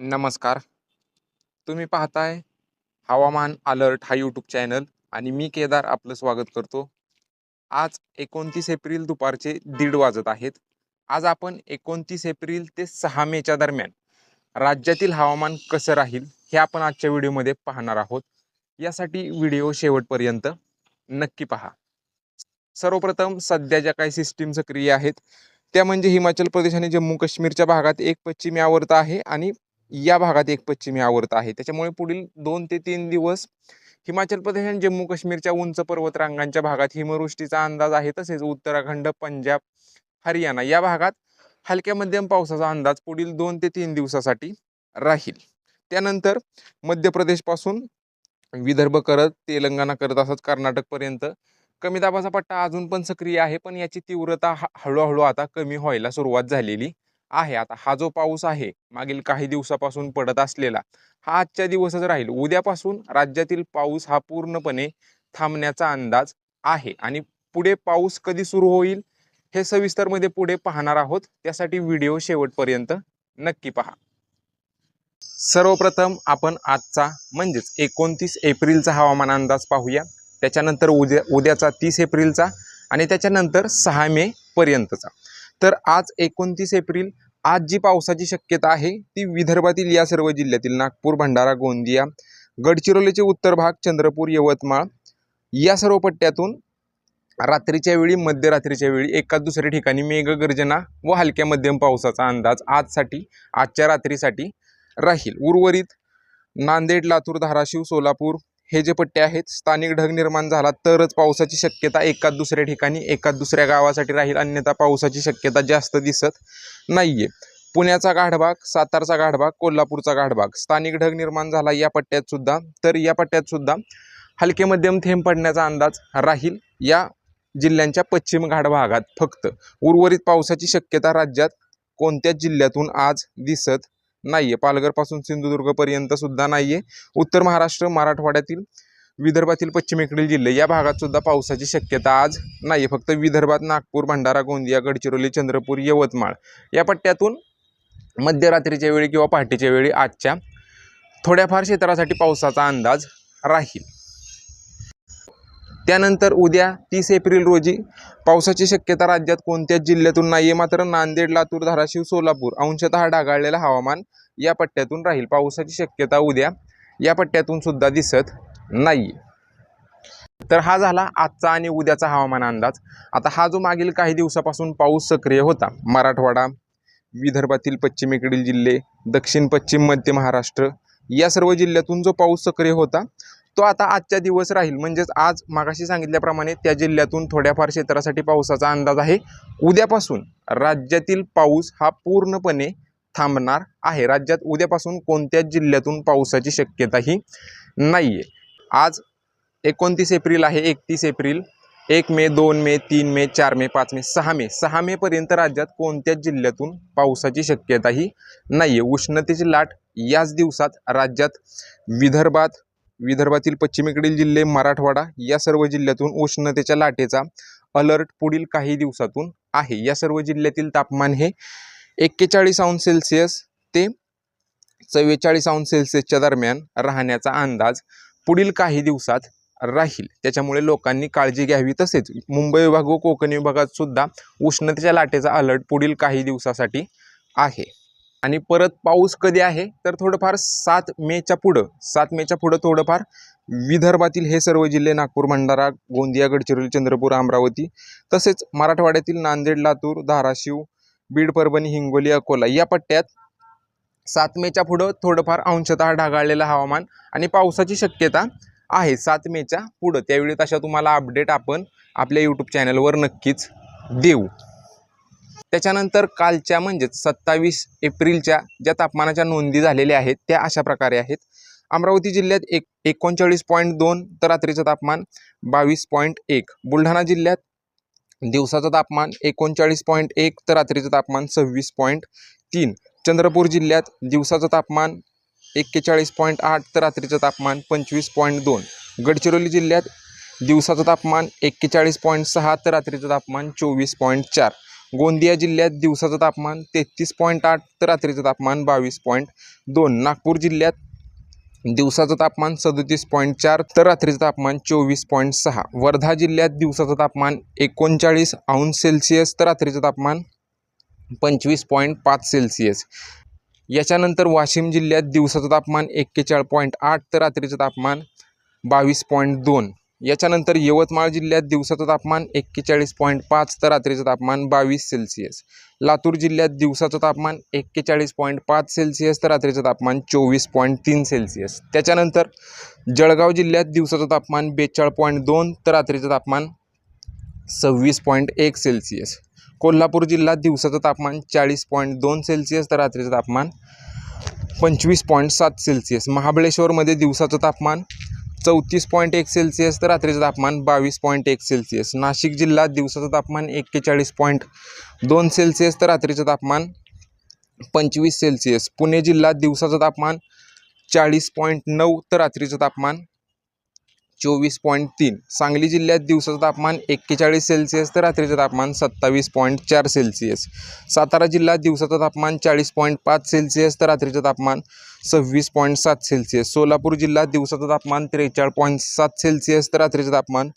नमस्कार. तुम्ही पाहताय हवामान अलर्ट हा यूट्यूब चॅनल आणि मी केदार आपलं स्वागत करतो. आज एकोणतीस एप्रिल दुपारचे दीड वाजत आहेत. आज आपण एकोणतीस एप्रिल ते सहा मेच्या दरम्यान राज्यातील हवामान कसं राहील हे आपण आजच्या व्हिडिओमध्ये पाहणार आहोत. यासाठी व्हिडिओ शेवटपर्यंत नक्की पहा. सर्वप्रथम सध्या ज्या काही सिस्टीम सक्रिय आहेत त्या म्हणजे हिमाचल प्रदेश आणि जम्मू काश्मीरच्या भागात एक पश्चिमी आवर्त आहे आणि या भागात एक पश्चिमी आवर्त आहे. त्याच्यामुळे पुढील दोन ते तीन दिवस हिमाचल प्रदेश आणि जम्मू काश्मीरच्या उंच पर्वतरांगांच्या भागात हिमवृष्टीचा अंदाज आहे. तसेच उत्तराखंड पंजाब हरियाणा या भागात हलक्या मध्यम पावसाचा अंदाज पुढील दोन ते तीन दिवसासाठी राहील. त्यानंतर मध्य प्रदेशपासून विदर्भ करत तेलंगणा करत असत कर्नाटकपर्यंत कमी दाबाचा पट्टा अजून पण सक्रिय आहे. पण याची तीव्रता हळूहळू आता कमी व्हायला सुरुवात झालेली आहे. आता हा जो पाऊस आहे मागील काही दिवसापासून पडत असलेला हा आजच्या दिवसच राहील. उद्यापासून राज्यातील पाऊस हा पूर्णपणे थांबण्याचा अंदाज आहे. आणि पुढे पाऊस कधी सुरू होईल हे सविस्तरमध्ये पुढे पाहणार आहोत. त्यासाठी व्हिडिओ शेवटपर्यंत नक्की पहा. सर्वप्रथम आपण आजचा म्हणजेच एकोणतीस एप्रिलचा हवामान अंदाज पाहूया. त्याच्यानंतर उद्या उद्याचा तीस एप्रिलचा आणि त्याच्यानंतर सहा मे पर्यंतचा. तर आज एकोणतीस एप्रिल आज जी पावसाची शक्यता आहे ती विदर्भातील या सर्व जिल्ह्यातील नागपूर भंडारा गोंदिया गडचिरोलीचे उत्तर भाग चंद्रपूर यवतमाळ या सर्व पट्ट्यातून रात्रीच्या वेळी मध्यरात्रीच्या वेळी एका दुसऱ्या ठिकाणी मेघगर्जना व हलक्या मध्यम पावसाचा अंदाज आजसाठी आजच्या रात्रीसाठी राहील. उर्वरित नांदेड लातूर धाराशिव सोलापूर हे जे पट्टे आहेत स्थानिक ढग निर्माण झाला तरच पावसाची शक्यता एकाच दुसऱ्या ठिकाणी एकाच दुसऱ्या गावासाठी राहील. अन्यथा पावसाची शक्यता जास्त दिसत नाही आहे पुण्याचा गाढभाग सातारचा गाढभाग कोल्हापूरचा गाढभाग स्थानिक ढग निर्माण झाला या पट्ट्यात सुद्धा. तर या पट्ट्यात सुद्धा हलके मध्यम थेंब पडण्याचा अंदाज राहील या जिल्ह्यांच्या पश्चिम घाट भागात फक्त. उर्वरित पावसाची शक्यता राज्यात कोणत्याच जिल्ह्यातून आज दिसत नाही आहे पालघरपासून सिंधुदुर्गपर्यंत सुद्धा आहे उत्तर महाराष्ट्र मराठवाड्यातील विदर्भातील पश्चिमेकडील जिल्हे या भागात सुद्धा पावसाची शक्यता आज नाही आहे फक्त विदर्भात नागपूर भंडारा गोंदिया गडचिरोली चंद्रपूर यवतमाळ या पट्ट्यातून मध्यरात्रीच्या वेळी किंवा पहाटेच्या वेळी आजच्या थोड्याफार क्षेत्रासाठी पावसाचा अंदाज राहील. त्यानंतर उद्या तीस एप्रिल रोजी पावसाची शक्यता राज्यात कोणत्याच जिल्ह्यातून नाही आहे मात्र नांदेड लातूर धाराशिव सोलापूर अंशतः ढगाळलेलं हवामान या पट्ट्यातून राहील. पावसाची शक्यता उद्या या पट्ट्यातून सुद्धा दिसत नाही तर हा झाला आजचा आणि उद्याचा हवामान अंदाज. आता हा जो मागील काही दिवसापासून पाऊस सक्रिय होता मराठवाडा विदर्भातील पश्चिमेकडील जिल्हे दक्षिण पश्चिम मध्य महाराष्ट्र या सर्व जिल्ह्यातून जो पाऊस सक्रिय होता तो आता आजच्या दिवस राहील. म्हणजेच आज मागाशी सांगितल्याप्रमाणे त्या जिल्ह्यातून थोड्याफार क्षेत्रासाठी पावसाचा अंदाज आहे. उद्यापासून राज्यातील पाऊस हा पूर्णपणे थांबणार आहे. राज्यात उद्यापासून कोणत्याच जिल्ह्यातून पावसाची शक्यताही नाही आहे आज एकोणतीस एप्रिल आहे. एकतीस एप्रिल. एक मे दोन मे तीन मे चार मे पाच मे सहा मे. सहा मेपर्यंत राज्यात कोणत्याच जिल्ह्यातून पावसाची शक्यताही नाही आहे उष्णतेची लाट याच दिवसात राज्यात विदर्भात विदर्भातील पश्चिमेकडील जिल्हे मराठवाडा या सर्व जिल्ह्यातून उष्णतेच्या लाटेचा अलर्ट पुढील काही दिवसातून आहे. या सर्व जिल्ह्यातील तापमान हे एक्केचाळीस अंश सेल्सिअस ते चव्वेचाळीस अंश सेल्सिअसच्या दरम्यान राहण्याचा अंदाज पुढील काही दिवसात राहील. त्याच्यामुळे लोकांनी काळजी घ्यावी. तसेच मुंबई विभाग व कोकण विभागात सुद्धा उष्णतेच्या लाटेचा अलर्ट पुढील काही दिवसासाठी आहे. आणि परत पाऊस कधी आहे तर थोडंफार सात मेच्या पुढं सात मेच्या पुढं थोडंफार विदर्भातील हे सर्व जिल्हे नागपूर भंडारा गोंदिया गडचिरोली चंद्रपूर अमरावती तसेच मराठवाड्यातील नांदेड लातूर धाराशिव बीड परभणी हिंगोली अकोला या पट्ट्यात सात मेच्या पुढं थोडंफार अंशतः ढगाळलेलं हवामान आणि पावसाची शक्यता आहे. सात मेच्या पुढं त्यावेळी तशा तुम्हाला अपडेट आपण आपल्या यूट्यूब चॅनलवर नक्कीच देऊ. त्याच्यानंतर कालच्या म्हणजेच सत्तावीस एप्रिलच्या ज्या तापमानाच्या नोंदी झालेल्या आहेत त्या अशा प्रकारे आहेत. अमरावती जिल्ह्यात एक एकोणचाळीस पॉईंट दोन तर रात्रीचं तापमान बावीस पॉईंट एक. बुलढाणा जिल्ह्यात दिवसाचं तापमान एकोणचाळीस पॉईंट एक तर रात्रीचं तापमान सव्वीस पॉईंट तीन. चंद्रपूर जिल्ह्यात दिवसाचं तापमान एक्केचाळीस पॉईंट आठ तर रात्रीचं तापमान पंचवीस पॉईंट दोन. गडचिरोली जिल्ह्यात दिवसाचं तापमान एक्केचाळीस पॉईंट सहा तर रात्रीचं तापमान चोवीस पॉईंट चार. गोंदिया जिल्ह्यात दिवसाचं तापमान तेहतीस पॉईंट आठ तर रात्रीचं तापमान बावीस पॉईंट दोन. नागपूर जिल्ह्यात दिवसाचं तापमान सदोतीस पॉईंट चार तर रात्रीचं तापमान चोवीस पॉईंट सहा. वर्धा जिल्ह्यात दिवसाचं तापमान एकोणचाळीस अंश सेल्सिअस तर रात्रीचं तापमान पंचवीस पॉईंट पाच सेल्सिअस. याच्यानंतर वाशिम जिल्ह्यात दिवसाचं तापमान एक्केचाळीस पॉईंट आठ तर रात्रीचं तापमान बावीस पॉईंट दोन. याच्यानंतर यवतमाळ जिल्ह्यात दिवसाचं तापमान एक्केचाळीस पॉईंट पाच तर रात्रीचं तापमान बावीस सेल्सिअस लातूर जिल्ह्यात दिवसाचं तापमान एक्केचाळीस पॉईंट पाच सेल्सिअस तर रात्रीचं तापमान चोवीस पॉईंट तीन सेल्सिअस त्याच्यानंतर जळगाव जिल्ह्यात दिवसाचं तापमान बेचाळीस पॉईंट दोन तर रात्रीचं तापमान सव्वीस पॉईंट एक सेल्सिअस कोल्हापूर जिल्ह्यात दिवसाचं तापमान चाळीस पॉईंट दोन सेल्सिअस तर रात्रीचं तापमान पंचवीस पॉईंट सात सेल्सिअस महाबळेश्वरमध्ये दिवसाचं तापमान चौतीस पॉईंट एक सेल्सिअस तर रात्रीचं तापमान बावीस पॉईंट एक सेल्सिअस. नाशिक जिल्ह्यात दिवसाचं तापमान एक्केचाळीस पॉईंट दोन सेल्सिअस तर रात्रीचं तापमान पंचवीस सेल्सिअस. पुणे जिल्ह्यात दिवसाचं तापमान चाळीस पॉईंट नऊ तर रात्रीचं तापमान चोवीस पॉईंट तीन. सांगली जिल्ह्यात दिवसाचं तापमान एक्केचाळीस सेल्सिअस तर रात्रीचं तापमान सत्तावीस पॉईंट चार सेल्सिअस. सातारा जिल्ह्यात दिवसाचं तापमान चाळीस पॉईंट पाच सेल्सिअस तर रात्रीचं तापमान सव्वीस पॉईंट सात सेल्सिअस. सोलापूर जिल्ह्यात दिवसाचं तापमान त्रेचाळीस पॉईंट सात सेल्सिअस तर रात्रीचं तापमान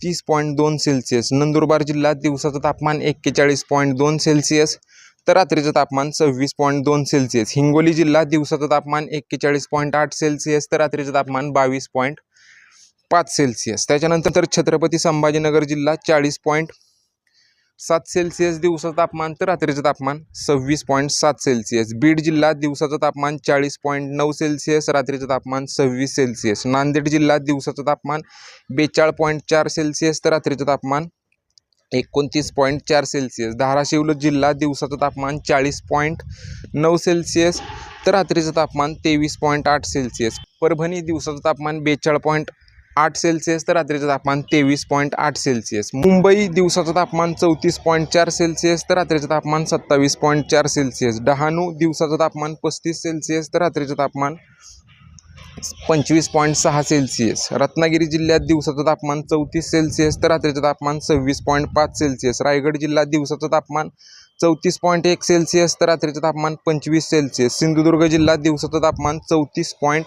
तीस पॉईंट दोन सेल्सिअस. नंदुरबार जिल्ह्यात दिवसाचं तापमान एक्केचाळीस पॉईंट दोन सेल्सिअस तर रात्रीचं तापमान सव्वीस पॉईंट दोन सेल्सिअस. हिंगोली जिल्ह्यात दिवसाचं तापमान एक्केचाळीस पॉईंट आठ सेल्सिअस तर रात्रीचं तापमान बावीस पॉईंट पाच सेल्सिअस. त्याच्यानंतर छत्रपती संभाजीनगर जिल्हा चाळीस पॉईंट सात सेल्सिअस दिवसाचं तापमान तर रात्रीचं तापमान सव्वीस पॉईंट सात सेल्सिअस. बीड जिल्हा दिवसाचं तापमान चाळीस पॉईंट नऊ सेल्सिअस रात्रीचं तापमान सव्वीस सेल्सिअस. नांदेड जिल्हा दिवसाचं तापमान बेचाळ पॉईंट चार सेल्सिअस तर रात्रीचं तापमान एकोणतीस पॉईंट चार सेल्सिअस. धाराशिव जिल्हा दिवसाचं तापमान चाळीस पॉईंट नऊ सेल्सिअस तर रात्रीचं तापमान तेवीस पॉईंट आठ सेल्सिअस. परभणी दिवसाचं तापमान बेचाळ पॉईंट आठ सेल्सिअस तर रात्रीचं तापमान तेवीस पॉईंट आठ सेल्सिअस. मुंबई दिवसाचं तापमान चौतीस पॉईंट चार सेल्सिअस तर रात्रीचं तापमान सत्तावीस पॉईंट चार सेल्सिअस. डहाणू दिवसाचं तापमान पस्तीस सेल्सिअस तर रात्रीचं तापमान पंचवीस पॉईंट सहा सेल्सिअस. रत्नागिरी जिल्ह्यात दिवसाचं तापमान चौतीस सेल्सिअस तर रात्रीचं तापमान सव्वीस पॉईंट पाच सेल्सिअस. रायगड जिल्ह्यात दिवसाचं तापमान चौतीस पॉईंट एक सेल्सिअस तर रात्रीचं तापमान पंचवीस सेल्सिअस. सिंधुदुर्ग जिल्ह्यात दिवसाचं तापमान चौतीस पॉईंट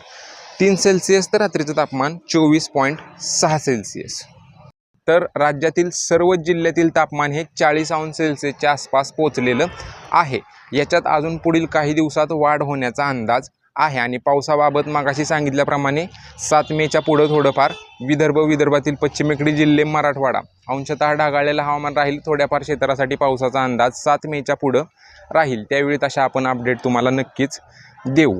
तीन सेल्सिअस तर रात्रीचं तापमान चोवीस पॉईंट सहा सेल्सिअस. तर राज्यातील सर्वच जिल्ह्यातील तापमान हे चाळीस अंश सेल्सिअसच्या आसपास पोचलेलं आहे. याच्यात अजून पुढील काही दिवसात वाढ होण्याचा अंदाज आहे. आणि पावसाबाबत मागाशी सांगितल्याप्रमाणे सात मेच्या पुढं थोडंफार विदर्भ विदर्भातील पश्चिमेकडील जिल्हे मराठवाडा अंशतः ढगाळलेलं हवामान राहील. थोड्याफार क्षेत्रासाठी पावसाचा अंदाज सात मेच्या पुढं राहील. त्यावेळी तशा आपण अपडेट तुम्हाला नक्कीच देऊ.